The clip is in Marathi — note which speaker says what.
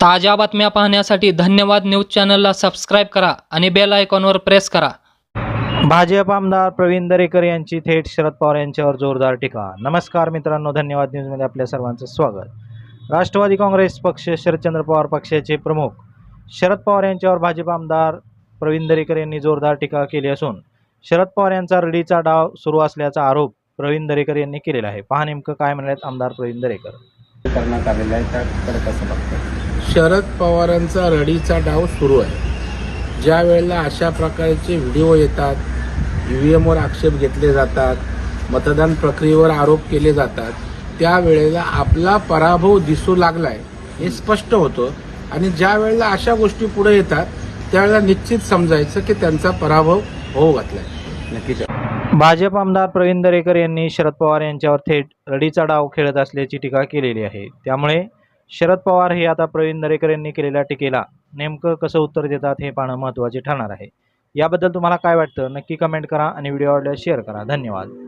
Speaker 1: ताज्या बातम्या पाहण्यासाठी धन्यवाद न्यूज चॅनलला सबस्क्राईब करा आणि बेल आयकॉनवर प्रेस करा.
Speaker 2: भाजप आमदार प्रवीण दरेकर यांची थेट शरद पवार यांच्यावर जोरदार टीका. नमस्कार मित्रांनो धन्यवाद न्यूजमध्ये आपल्या सर्वांचं स्वागत. राष्ट्रवादी काँग्रेस पक्ष शरदचंद्र पवार पक्षाचे प्रमुख. शरद पवार यांच्यावर भाजप आमदार प्रवीण दरेकर यांनी जोरदार टीका केली असून शरद पवार यांचा रडीचा डाव सुरू असल्याचा आरोप प्रवीण दरेकर यांनी केलेला आहे. पहा नेमकं काय म्हणालेत आमदार प्रवीण दरेकर.
Speaker 3: करण्यात आलेला आहे त्याकडे कसं बघतात
Speaker 4: शरद पवारांचा रडीचा डाव सुरू आहे. ज्या वेळेला अशा प्रकारचे व्हिडिओ येतात ई व्ही एमवर आक्षेप घेतले जातात मतदान प्रक्रियेवर आरोप केले जातात त्यावेळेला आपला पराभव दिसू लागलाय हे स्पष्ट होतं. आणि ज्या वेळेला अशा गोष्टी पुढे येतात त्यावेळेला निश्चित समजायचं की त्यांचा पराभव होऊ घातलाय.
Speaker 3: नक्कीच.
Speaker 2: भाजप आमदार प्रवीण दरेकर यांनी शरद पवार यांच्यावर थेट रडीचा डाव खेळत असल्याची टीका केलेली आहे. त्यामुळे शरद पवार हे आता प्रवीण दरेकर यांनी केलेल्या टीकेला नेमकं कसं उत्तर देतात हे पाहणं महत्त्वाचे ठरणार आहे. याबद्दल तुम्हाला काय वाटतं? नक्की कमेंट करा आणि व्हिडिओ आवडल्यास शेअर करा. धन्यवाद.